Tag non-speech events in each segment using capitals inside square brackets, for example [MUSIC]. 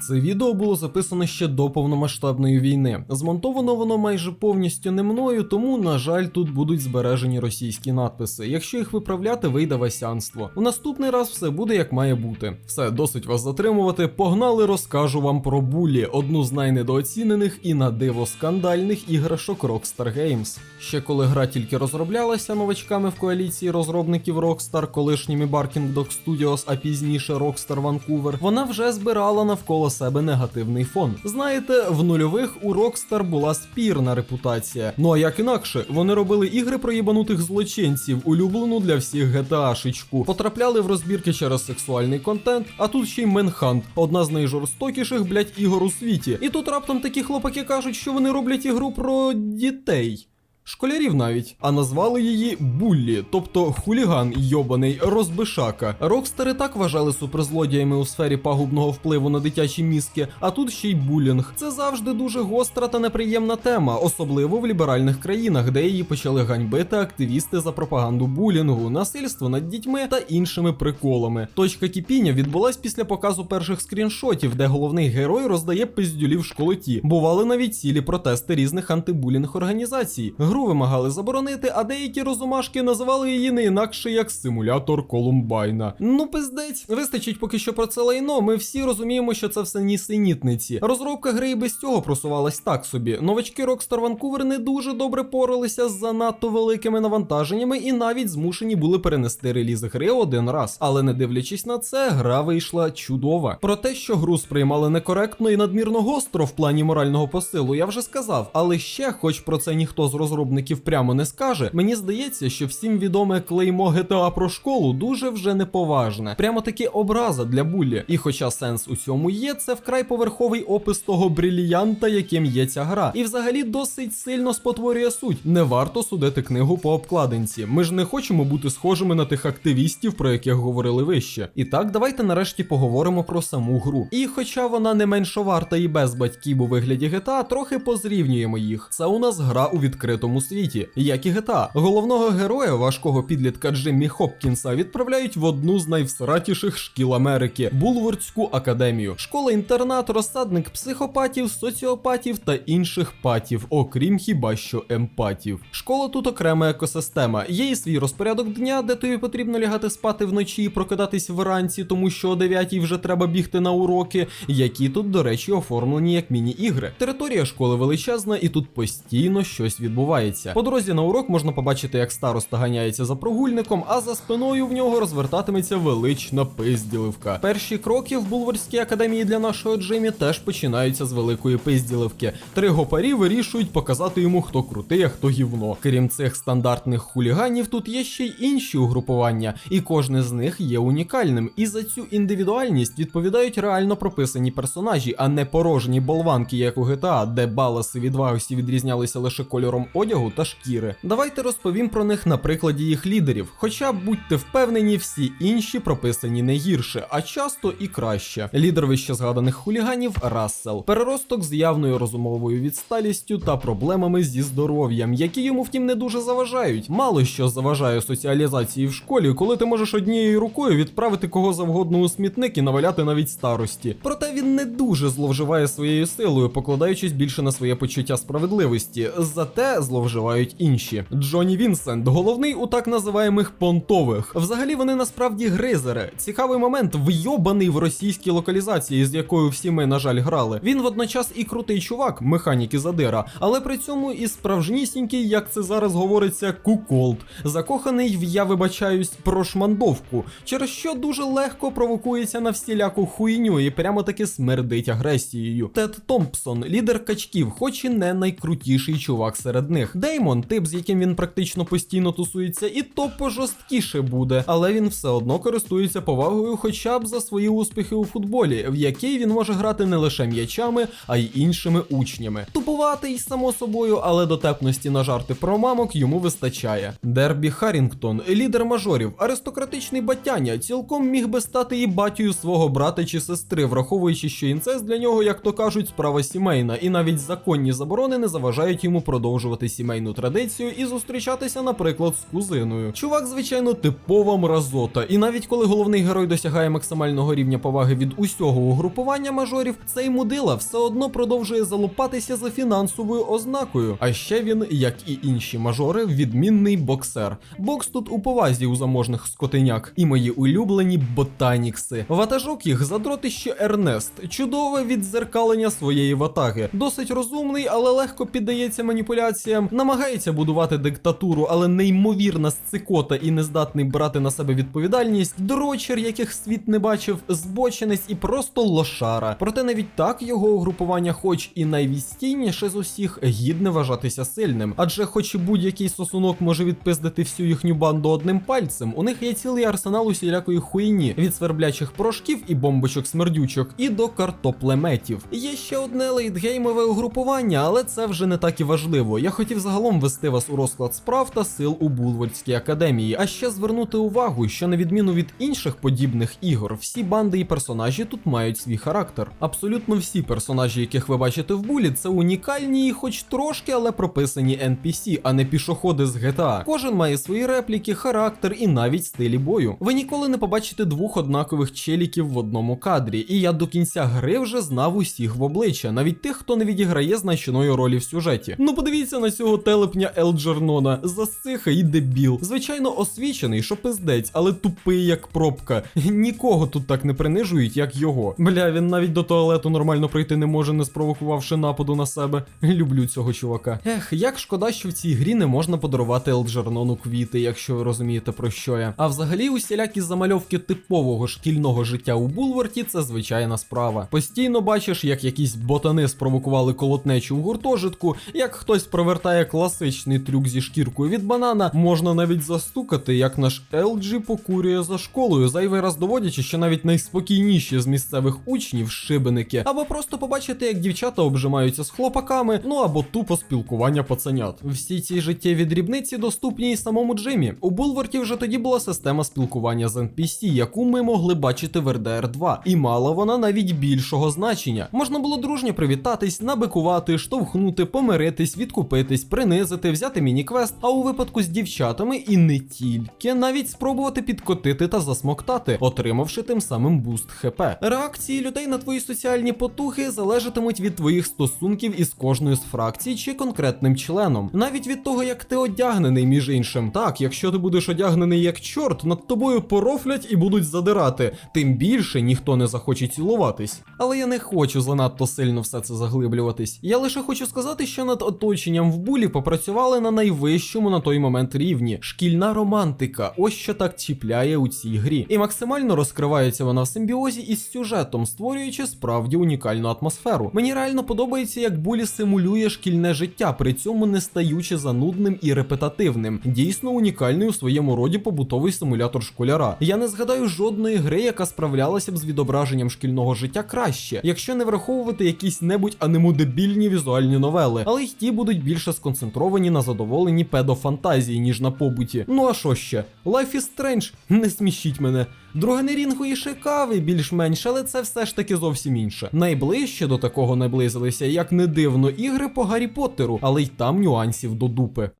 Це відео було записано ще до повномасштабної війни. Змонтовано воно майже повністю не мною, тому, на жаль, тут будуть збережені російські надписи. Якщо їх виправляти, вийде васянство. У наступний раз все буде як має бути. Все, досить вас затримувати. Погнали, розкажу вам про булі, одну з найнедооцінених і на диво скандальних іграшок Rockstar Games. Ще коли гра тільки розроблялася новачками в коаліції розробників Rockstar, колишніми Barking Dog Studios, а пізніше Rockstar Vancouver, вона вже збирала навколо себе негативний фон. Знаєте, в нульових у Rockstar була спірна репутація. Ну а як інакше, вони робили ігри про їбанутих злочинців, улюблену для всіх GTA-шечку, потрапляли в розбірки через сексуальний контент, а тут ще й Менхант, одна з найжорстокіших, блять, ігор у світі. І тут раптом такі хлопаки кажуть, що вони роблять ігру про дітей. Школярів навіть, а назвали її Буллі, тобто хуліган йобаний розбишака. Рокстери так вважали суперзлодіями у сфері пагубного впливу на дитячі мізки, а тут ще й булінг. Це завжди дуже гостра та неприємна тема, особливо в ліберальних країнах, де її почали ганьбити активісти за пропаганду булінгу, насильство над дітьми та іншими приколами. Точка кипіння відбулась після показу перших скріншотів, де головний герой роздає пиздюлів школоті. Бували навіть цілі протести різних антибулінг організацій. Гру вимагали заборонити, а деякі розумашки називали її не інакше як симулятор Колумбайна. Ну, пиздець, вистачить поки що про це лайно. Ми всі розуміємо, що це все нісенітниці. Розробка гри і без цього просувалась так собі. Новачки Rockstar Vancouver не дуже добре поралися з занадто великими навантаженнями і навіть змушені були перенести реліз гри один раз. Але не дивлячись на це, гра вийшла чудова. Про те, що гру сприймали некоректно і надмірно гостро в плані морального посилу, я вже сказав. Але ще, хоч про це ніхто з розробників прямо не скаже, мені здається, що всім відоме клеймо GTA про школу дуже вже неповажне. Прямо таки образа для булі. І хоча сенс у цьому є, це вкрай поверховий опис того бриліянта, яким є ця гра. І взагалі досить сильно спотворює суть. Не варто судити книгу по обкладинці. Ми ж не хочемо бути схожими на тих активістів, про яких говорили вище. І так, давайте нарешті поговоримо про саму гру. І хоча вона не меншо варта і без батьків у вигляді GTA, трохи позрівнюємо їх. Це у нас гра у відкритому світі, як і GTA. Головного героя, важкого підлітка Джиммі Хопкінса, відправляють в одну з найвсратіших шкіл Америки Булвордську академію. Школа-інтернат, розсадник психопатів, соціопатів та інших патів, окрім хіба що емпатів. Школа тут окрема екосистема. Є і свій розпорядок дня, де тобі потрібно лягати спати вночі і прокидатись вранці, тому що о 9 вже треба бігти на уроки, які тут, до речі, оформлені як міні-ігри. Територія школи величезна, і тут постійно щось відбувається. По дорозі на урок можна побачити, як староста ганяється за прогульником, а за спиною в нього розвертатиметься велична пизділивка. Перші кроки в Булворській академії для нашого Джимі теж починаються з великої пизділивки. Три гопарі вирішують показати йому, хто крутий, а хто гівно. Крім цих стандартних хуліганів, тут є ще й інші угрупування, і кожне з них є унікальним. І за цю індивідуальність відповідають реально прописані персонажі, а не порожні болванки, як у GTA, де баласи від Вагосі відрізнялися лише кольором одягу та шкіри. Давайте розповім про них на прикладі їх лідерів. Хоча будьте впевнені, всі інші прописані не гірше, а часто і краще. Лідер вище згаданих хуліганів Рассел, переросток з явною розумовою відсталістю та проблемами зі здоров'ям, які йому втім не дуже заважають. Мало що заважає соціалізації в школі, коли ти можеш однією рукою відправити кого завгодно у смітник і наваляти навіть старості. Проте він не дуже зловживає своєю силою, покладаючись більше на своє почуття справедливості. Зате зловживають інші. Джоні Вінсент, головний у так називаємих понтових. Взагалі вони насправді гризери. Цікавий момент вйобаний в російській локалізації, з якою всі ми, на жаль, грали. Він водночас і крутий чувак, механік і задира, але при цьому і справжнісінький, як це зараз говориться, куколд, закоханий в я вибачаюсь про шмандовку, через що дуже легко провокується на всіляку хуйню і прямо таки смердить агресією. Тед Томпсон, лідер качків, хоч і не найкрутіший чувак серед них. Деймон, тип, з яким він практично постійно тусується, і то пожорсткіше буде, але він все одно користується повагою, хоча б за свої успіхи у футболі, в який він може грати не лише м'ячами, а й іншими учнями. Тупуватий, само собою, але дотепності на жарти про мамок йому вистачає. Дербі Харрінгтон, лідер мажорів, аристократичний батяня, цілком міг би стати і батію свого брата чи сестри, враховуючи, що інцест для нього, як то кажуть, справа сімейна, і навіть законні заборони не заважають йому продовжувати сімейну традицію і зустрічатися, наприклад, з кузиною. Чувак, звичайно, типова мразота, і навіть коли головний герой досягає максимального рівня поваги від усього угрупування мажорів, цей мудила все одно продовжує залупатися за фінансовою ознакою. А ще він, як і інші мажори, відмінний боксер. Бокс тут у повазі у заможних скотиняк. І мої улюблені ботанікси. Ватажок їх задротище Ернест, чудове віддзеркалення своєї ватаги. Досить розумний, але легко піддається маніпуляціям, намагається будувати диктатуру, але неймовірна сцикота і не здатний брати на себе відповідальність. Дрочер, яких світ не бачив, збочинець і просто лошара. Проте навіть так його угрупування, хоч і найвістійніше з усіх, гідне вважатися сильним. Адже, хоч і будь-який сосунок може відпиздити всю їхню банду одним пальцем, у них є цілий арсенал усілякої хуйні від сверблячих порошків і бомбочок смердючок і до картоплеметів. Є ще одне лейтгеймове угрупування, але це вже не так і важливо. Я хотів загалом ввести вас у розклад справ та сил у Булвардській академії, а ще звернути увагу, що на відміну від інших подібних ігор, всі банди і персонажі тут мають свій характер. Абсолютно всі персонажі, яких ви бачите в булі, це унікальні і хоч трошки, але прописані NPC, а не пішоходи з GTA. Кожен має свої репліки, характер і навіть стилі бою. Ви ніколи не побачите двох однакових челіків в одному кадрі, і я до кінця гри вже знав усіх в обличчя, навіть тих, хто не відіграє значної ролі в сюжеті. Ну подивіться на цього телепня Елджернона, засиха і дебіл. Звичайно, освічений, що пиздець, але тупий як пробка. Нікого тут так не принижують, як його. Бля, він навіть до туалету нормально прийти не може, не спровокувавши нападу на себе. Люблю цього чувака. Ех, як шкода, що в цій грі не можна подарувати Елджернону квіти, якщо ви розумієте про що я. А взагалі, усілякі замальовки типового шкільного життя у Булварті це звичайна справа. Постійно бачиш, як якісь ботани спровокували колотнечу в гуртожитку, як хтось провертає класичний трюк зі шкіркою від банана, можна навіть застукати, як наш Елджі покурює за школою, зайвий раз доводячи, що навіть найспокійніші з місцевих учнів шибеники, або просто побачити, як дівчата обжимаються з хлопаками, ну або тупо спілкування пацанят. Всі ці життєві дрібниці доступні і самому Джимі. У Булварті вже тоді була система спілкування з NPC, яку ми могли бачити в RDR 2, і мала вона навіть більшого значення. Можна було дружньо привітатись, набикувати, штовхнути, помиритись, відкупитись, принизити, взяти міні-квест, а у випадку з дівчатами і не тільки, навіть спробувати підкотити та засмоктати, отримавши тим самим буст ХП. Реакції людей на твої соціальні потуги залежатимуть від твоїх стосунків із кожною з фракцій чи конкретним членом, навіть від того, як ти одягнений, між іншим. Так, якщо ти будеш одягнений як чорт, над тобою порофлять і будуть задирати, тим більше ніхто не захоче цілуватись. Але я не хочу занадто сильно все це заглиблюватись. Я лише хочу сказати, що над оточенням в булі попрацювали на найвищому на той момент рівні. Шкільна романтика, ось що так чіпляє у цій грі. І максимально розкривається вона в симбіозі із сюжетом, створюючи справді унікальну атмосферу. Мені реально подобається, як булі симулює шкільне життя, при цьому не стаючи занудним і репетативним. Дійсно унікальний у своєму роді побутовий симулятор школяра. Я не згадаю жодної гри, яка справлялася б з відображенням шкільного життя краще, якщо не враховувати якісь небудь анемодебільні візуальні новели, але й ті будуть більше сконцентровані на задоволенні педофантазії, ніж на побуті. Ну а що ще? Life is Strange, не смішіть мене. Другонерінгові шикавий більш-менш, але це все ж таки зовсім інше. Найближче до такого наблизилися, як не дивно, ігри по Гаррі Поттеру, але й там нюансів до дупи.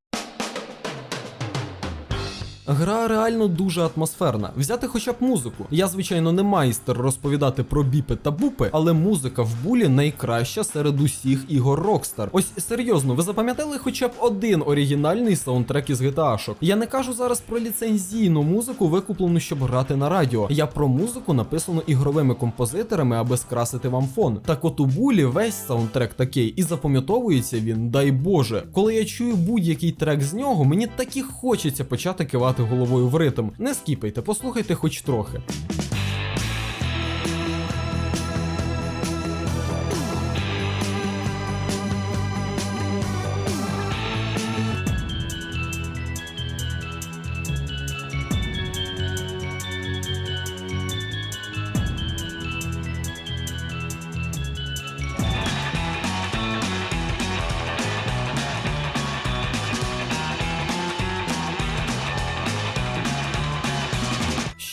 Гра реально дуже атмосферна. Взяти хоча б музику. Я, звичайно, не майстер розповідати про біпи та бупи, але музика в булі найкраща серед усіх ігор Rockstar. Ось серйозно, ви запам'ятали хоча б один оригінальний саундтрек із GTA-шок? Я не кажу зараз про ліцензійну музику, викуплену, щоб грати на радіо. Я про музику написану ігровими композиторами, аби скрасити вам фон. Так от у булі весь саундтрек такий, і запам'ятовується він, дай Боже. Коли я чую будь-який трек з нього, мені так і хочеться почати кивати головою в ритм. Не скіпайте, послухайте хоч трохи.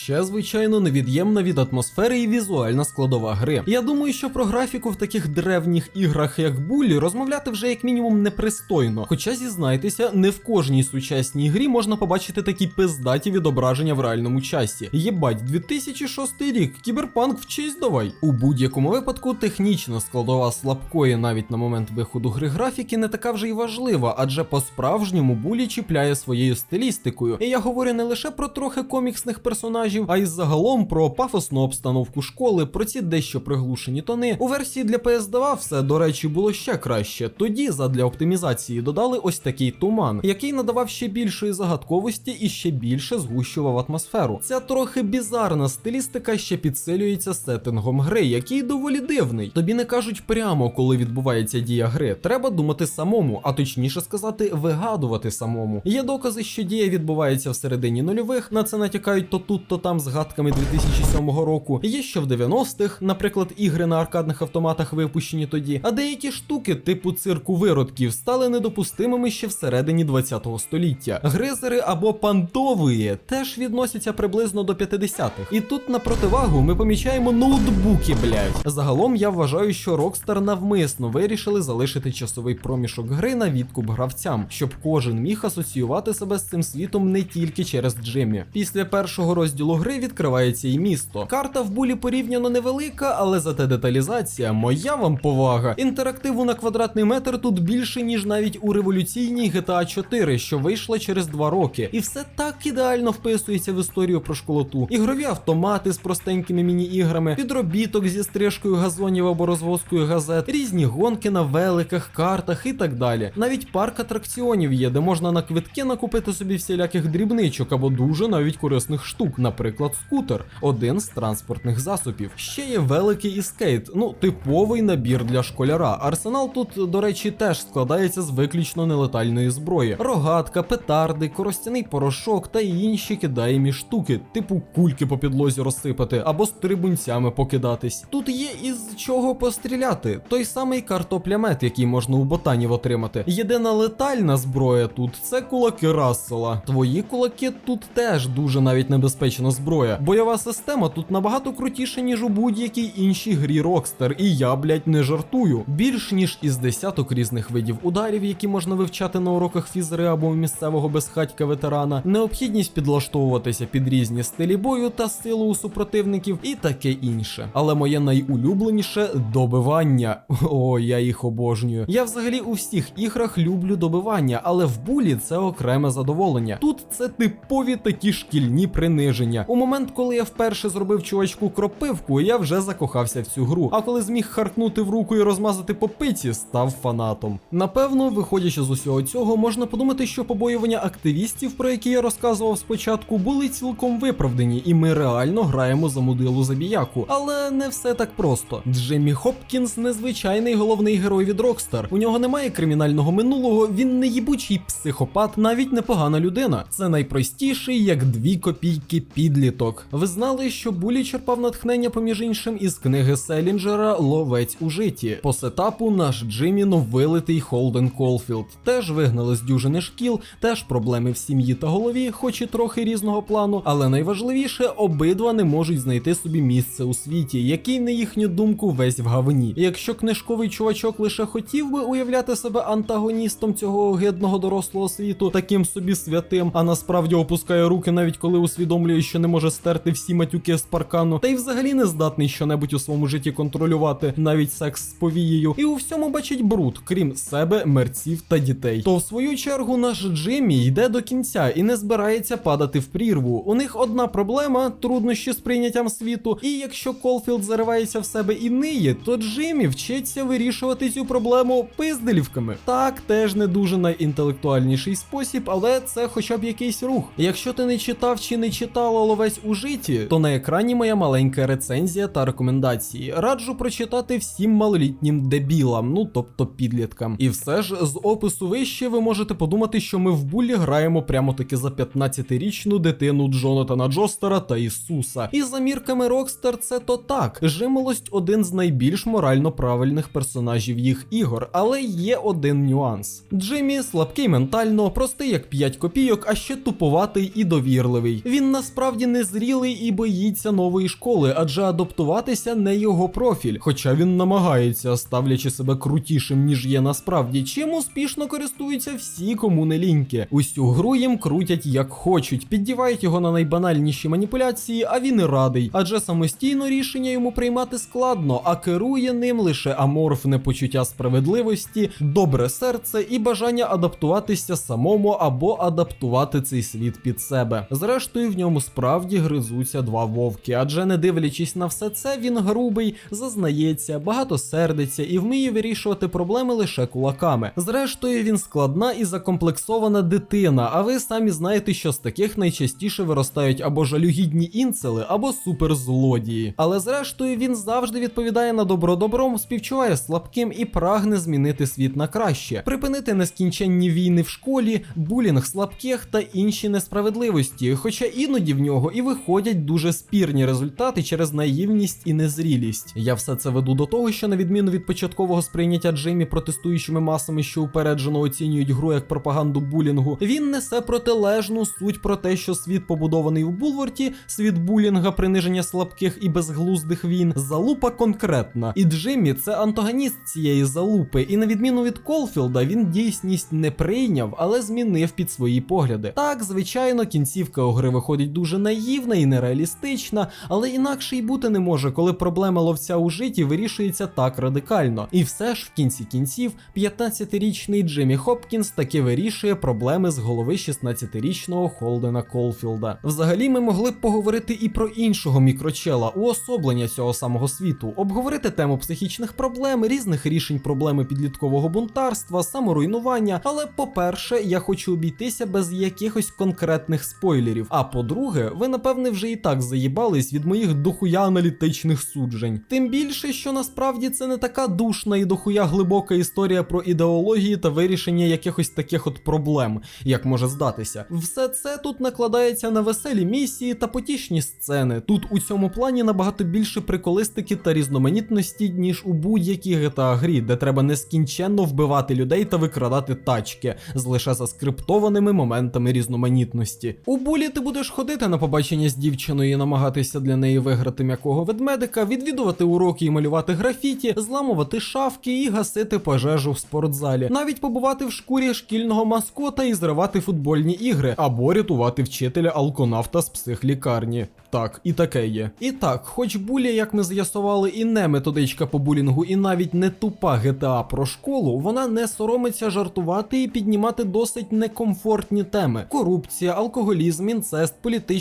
Ще, звичайно, невід'ємна від атмосфери і візуальна складова гри. Я думаю, що про графіку в таких древніх іграх, як Буллі, розмовляти вже як мінімум непристойно. Хоча зізнайтеся, не в кожній сучасній грі можна побачити такі пиздаті відображення в реальному часі. Єбать, 2006 рік, кіберпанк в честь давай. У будь-якому випадку технічна складова слабкої навіть на момент виходу гри графіки не така вже й важлива, адже по-справжньому булі чіпляє своєю стилістикою. І я говорю не лише про трохи коміксних персонажів, а й загалом про пафосну обстановку школи, про ці дещо приглушені тони. У версії для PS2 все, до речі, було ще краще. Тоді, задля оптимізації, додали ось такий туман, який надавав ще більшої загадковості і ще більше згущував атмосферу. Ця трохи бізарна стилістика ще підсилюється сеттингом гри, який доволі дивний. Тобі не кажуть прямо, коли відбувається дія гри. Треба думати самому, а точніше сказати, вигадувати самому. Є докази, що дія відбувається всередині нульових. На це натякають то тут, то там згадками 2007 року. Є що в 90-х, наприклад, ігри на аркадних автоматах випущені тоді. А деякі штуки, типу цирку виродків, стали недопустимими ще всередині 20-го століття. Гризери або пантової теж відносяться приблизно до 50-х. І тут на противагу ми помічаємо ноутбуки, блядь. Загалом я вважаю, що Rockstar навмисно вирішили залишити часовий проміжок гри на відкуп гравцям, щоб кожен міг асоціювати себе з цим світом не тільки через Джиммі. Після першого розділу гри відкривається і місто. Карта в булі порівняно невелика, але зате деталізація, моя вам повага. Інтерактиву на квадратний метр тут більше, ніж навіть у революційній GTA 4, що вийшла через два роки. І все так ідеально вписується в історію про школоту. Ігрові автомати з простенькими міні-іграми, підробіток зі стрижкою газонів або розвозкою газет, різні гонки на великах, картах і так далі. Навіть парк атракціонів є, де можна на квитки накупити собі всіляких дрібничок або дуже навіть корисних штук, наприклад, скутер, один з транспортних засобів. Ще є великий і скейт, ну типовий набір для школяра. Арсенал тут, до речі, теж складається з виключно нелетальної зброї: рогатка, петарди, коростяний порошок та інші кидаємі штуки, типу кульки по підлозі розсипати або стрибунцями покидатись. Тут є із чого постріляти. Той самий картоплямет, який можна у ботанів отримати. Єдина летальна зброя тут це кулаки Рассела. Твої кулаки тут теж дуже навіть небезпечна зброя. Бойова система тут набагато крутіша, ніж у будь-якій іншій грі Rockstar, і я, блять, не жартую. Більш ніж із десяток різних видів ударів, які можна вивчати на уроках фізери або місцевого безхатька ветерана, необхідність підлаштовуватися під різні стилі бою та силу у супротивників і таке інше. Але моє найулюбленіше добивання. [LAUGHS] О, я їх обожнюю. Я взагалі у всіх іграх люблю добивання, але в булі це окреме задоволення. Тут це типові такі шкільні приниження. У момент, коли я вперше зробив чувачку кропивку, я вже закохався в цю гру. А коли зміг харкнути в руку і розмазати по пиці, став фанатом. Напевно, виходячи з усього цього, можна подумати, що побоювання активістів, про які я розказував спочатку, були цілком виправдані, і ми реально граємо за мудилу забіяку. Але не все так просто. Джеммі Хопкінс незвичайний головний герой від Rockstar. У нього немає кримінального минулого, він не їбучий психопат, навіть непогана людина. Це найпростіший, як дві копійки підліток. Ви знали, що Булі черпав натхнення, поміж іншим, із книги Селінджера Ловець у житті. По сетапу наш Джиммі новилитий Холден Колфілд. Теж вигнали з дюжини шкіл, теж проблеми в сім'ї та голові, хоч і трохи різного плану. Але найважливіше, обидва не можуть знайти собі місце у світі, який, на їхню думку, весь в гавні. Якщо книжковий чувачок лише хотів би уявляти себе антагоністом цього огидного дорослого світу, таким собі святим, а насправді опускає руки, навіть коли усвідомлює, що не може стерти всі матюки з паркану, та й взагалі не здатний щонебудь у своєму житті контролювати, навіть секс з повією, і у всьому бачить бруд, крім себе, мерців та дітей. То в свою чергу наш Джиммі йде до кінця і не збирається падати в прірву. У них одна проблема труднощі з прийняттям світу. І якщо Колфілд заривається в себе і ниє, то Джиммі вчиться вирішувати цю проблему пизделівками. Так, теж не дуже найінтелектуальніший спосіб, але це хоча б якийсь рух. Якщо ти не читав чи не читала ловець у житті, то на екрані моя маленька рецензія та рекомендації. Раджу прочитати всім малолітнім дебілам, ну тобто підліткам. І все ж з опису вище ви можете подумати, що ми в булі граємо прямо таки за 15-річну дитину Джонатана Джостера та Ісуса. І за мірками Rockstar це то так. Жимолость один з найбільш морально правильних персонажів їх ігор, але є один нюанс. Джиммі слабкий ментально, простий як 5 копійок, а ще туповатий і довірливий. Він насправді насправді незрілий і боїться нової школи, адже адаптуватися не його профіль. Хоча він намагається, ставлячи себе крутішим, ніж є насправді, чим успішно користуються всі, кому не ліньки. Усю гру їм крутять як хочуть, піддівають його на найбанальніші маніпуляції, а він і радий, адже самостійно рішення йому приймати складно, а керує ним лише аморфне почуття справедливості, добре серце і бажання адаптуватися самому або адаптувати цей світ під себе. Зрештою, в ньому справді гризуться два вовки, адже не дивлячись на все це, він грубий, зазнається, багато сердиться і вміє вирішувати проблеми лише кулаками. Зрештою, він складна і закомплексована дитина. А ви самі знаєте, що з таких найчастіше виростають або жалюгідні інцели, або суперзлодії. Але зрештою він завжди відповідає на добро добром, співчуває слабким і прагне змінити світ на краще, припинити нескінченні війни в школі, булінг слабких та інші несправедливості. Хоча іноді в нього і виходять дуже спірні результати через наївність і незрілість. Я все це веду до того, що на відміну від початкового сприйняття Джеймі протестуючими масами, що упереджено оцінюють гру як пропаганду булінгу, він несе протилежну суть про те, що світ побудований в Булворті, світ булінга, приниження слабких і безглуздих війн, залупа конкретна. І Джиммі це антагоніст цієї залупи, і на відміну від Колфілда, він дійсність не прийняв, але змінив під свої погляди. Так, звичайно, кінцівка у гри виходить дуже наївна і нереалістична, але інакше й бути не може, коли проблема ловця у житті вирішується так радикально. І все ж в кінці кінців 15-річний Джиммі Хопкінс таки вирішує проблеми з голови 16-річного Холдена Колфілда. Взагалі, ми могли б поговорити і про іншого мікрочела, уособлення цього самого світу, обговорити тему психічних проблем, різних рішень проблеми підліткового бунтарства, саморуйнування. Але по-перше, я хочу обійтися без якихось конкретних спойлерів. А по-друге, ви напевне вже і так заїбались від моїх дохуя аналітичних суджень. Тим більше, що насправді це не така душна і дохуя глибока історія про ідеології та вирішення якихось таких от проблем, як може здатися. Все це тут накладається на веселі місії та потішні сцени. Тут у цьому плані набагато більше приколистики та різноманітності, ніж у будь-якій GTA грі, де треба нескінченно вбивати людей та викрадати тачки з лише заскриптованими моментами різноманітності. У булі ти будеш ходити на побачення з дівчиною і намагатися для неї виграти м'якого ведмедика, відвідувати уроки і малювати графіті, зламувати шафки і гасити пожежу в спортзалі, навіть побувати в шкурі шкільного маскота і зривати футбольні ігри, або рятувати вчителя алконавта з психлікарні. Так, і таке є. І так, хоч булі, як ми з'ясували, і не методичка по булінгу, і навіть не тупа GTA про школу, вона не соромиться жартувати і піднімати досить некомфортні теми: корупція, алкоголізм, інцест,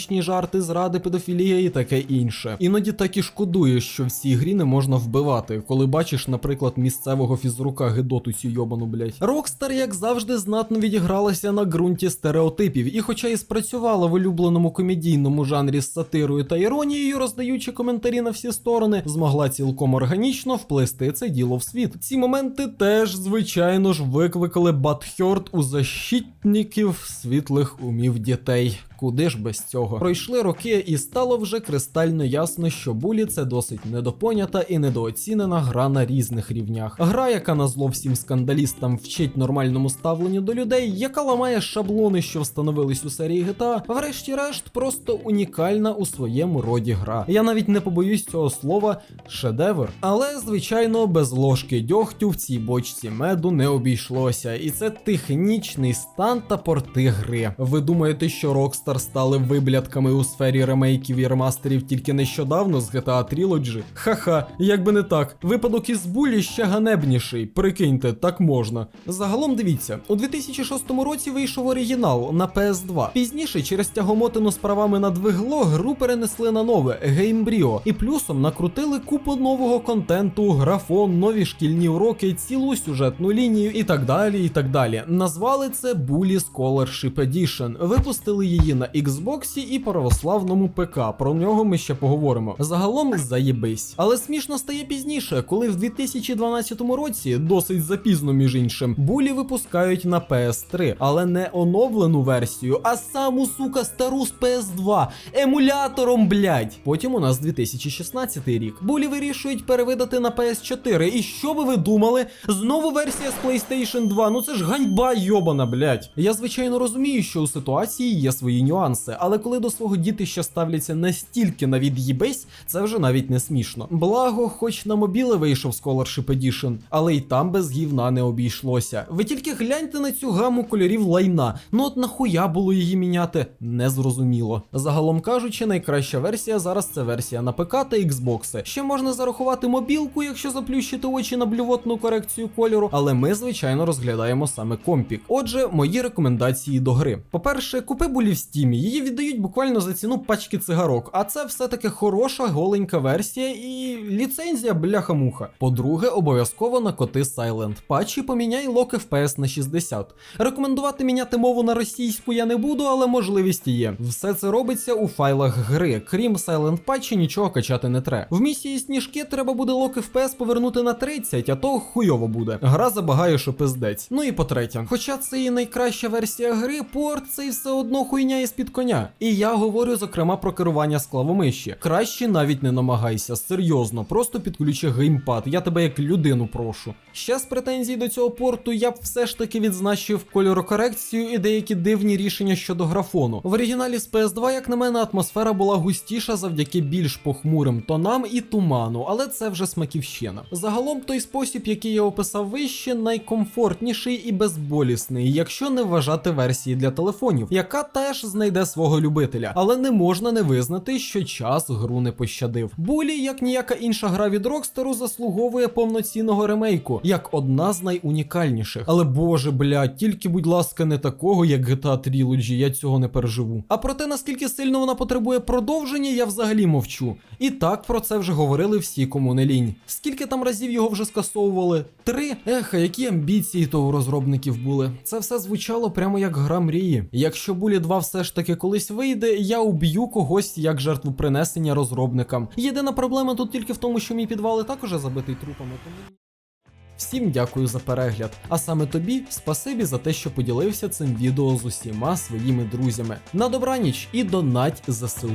політичні жарти, зради, педофілія і таке інше. Іноді так і шкодуєш, що в цій грі не можна вбивати, коли бачиш, наприклад, місцевого фізрука Гедоту цю йобану, блять. Рокстар, як завжди, знатно відігралася на ґрунті стереотипів, і хоча і спрацювала в улюбленому комедійному жанрі з сатирою та іронією, роздаючи коментарі на всі сторони, змогла цілком органічно вплести це діло в світ. Ці моменти теж, звичайно ж, викликали Батхьорд у защитників світлих умів дітей. Куди ж без цього? Пройшли роки, і стало вже кристально ясно, що булі це досить недопонята і недооцінена гра на різних рівнях. Гра, яка на зло всім скандалістам вчить нормальному ставленню до людей, яка ламає шаблони, що встановились у серії GTA, врешті-решт, просто унікальна у своєму роді гра. Я навіть не побоюсь цього слова шедевр. Але, звичайно, без ложки дьогтю в цій бочці меду не обійшлося, і це технічний стан та порти гри. Ви думаєте, що Rockstar стали виблядками у сфері ремейків і ремастерів тільки нещодавно з GTA Trilogy? Ха-ха, як не так. Випадок із булі ще ганебніший. Прикиньте, так можна. Загалом дивіться, у 2006 році вийшов оригінал на PS2. Пізніше, через тягомотину з правами на двигло, гру перенесли на нове Gamebryo. І плюсом накрутили купу нового контенту, графон, нові шкільні уроки, цілу сюжетну лінію і так далі. і так далі. Назвали це Bully Scholarship Edition. Випустили її на Xbox і православному ПК. Про нього ми ще поговоримо. Загалом заєбись. Але смішно стає пізніше, коли в 2012 році, досить запізно між іншим, булі випускають на PS3, але не оновлену версію, а саму сука стару з PS2 емулятором, блядь. Потім у нас 2016 рік. Булі вирішують перевидати на PS4. І що би ви думали? Знову версія з PlayStation 2. Ну це ж ганьба йобана, блядь. Я звичайно розумію, що у ситуації є свої нюанси, але коли до свого дітища ставляться настільки на від'їбесь, це вже навіть не смішно. Благо, хоч на мобіли вийшов Scholarship Edition, але й там без гівна не обійшлося. Ви тільки гляньте на цю гаму кольорів лайна. Ну от нахуя було її міняти, незрозуміло. Загалом кажучи, найкраща версія зараз це версія на ПК та Xbox. Ще можна зарахувати мобілку, якщо заплющити очі на блювотну корекцію кольору, але ми, звичайно, розглядаємо саме компік. Отже, мої рекомендації до гри. По-перше, купи булі в стімі, її віддають буквально за ціну пачки цигарок, а це все-таки хороша голенька версія і ліцензія бляха-муха. По-друге, обов'язково накоти Silent. Патчі поміняй лок FPS на 60. Рекомендувати міняти мову на російську я не буду, але можливість є. Все це робиться у файлах гри. Крім Silent патчі, нічого качати не треба. В місії сніжки треба буде лок FPS повернути на 30, а то хуйово буде. Гра забагає, що пиздець. Ну і по-третє, хоча це і найкраща версія гри, порт це все одно хуйня із під коня. І я говорю зокрема про керування з. Краще навіть не намагайся, серйозно, просто підключи геймпад. Я тебе як людину прошу. Ще з претензій до цього порту я б все ж таки відзначив кольорокорекцію і деякі дивні рішення щодо графону. В оригіналі з PS2, як на мене, атмосфера була густіша завдяки більш похмурим тонам і туману, але це вже смаківщина. Загалом той спосіб, який я описав вище, найкомфортніший і безболісний, якщо не вважати версії для телефонів, яка теж знайде свого любителя, але не можна не визнати, що час гру не пощадив. Булі, як ніяка інша гра від Рокстеру, заслуговує повноцінного ремейку, як одна з найунікальніших. Але боже, блядь, тільки, будь ласка, не такого, як GTA Trilogy, я цього не переживу. А про те, наскільки сильно вона потребує продовження, я взагалі мовчу. І так про це вже говорили всі, кому не лінь. Скільки там разів його вже скасовували? Три? Ех, які амбіції то у розробників були. Це все звучало прямо як гра мрії. Якщо Булі 2 все ж таки колись вийде, я уб'ю когось як жертву принесення розробникам. Єдина проблема тут тільки в тому, що мій підвал і також забитий трупами, тому. Всім дякую за перегляд, а саме тобі спасибі за те, що поділився цим відео з усіма своїми друзями. На добраніч і донать ЗСУ.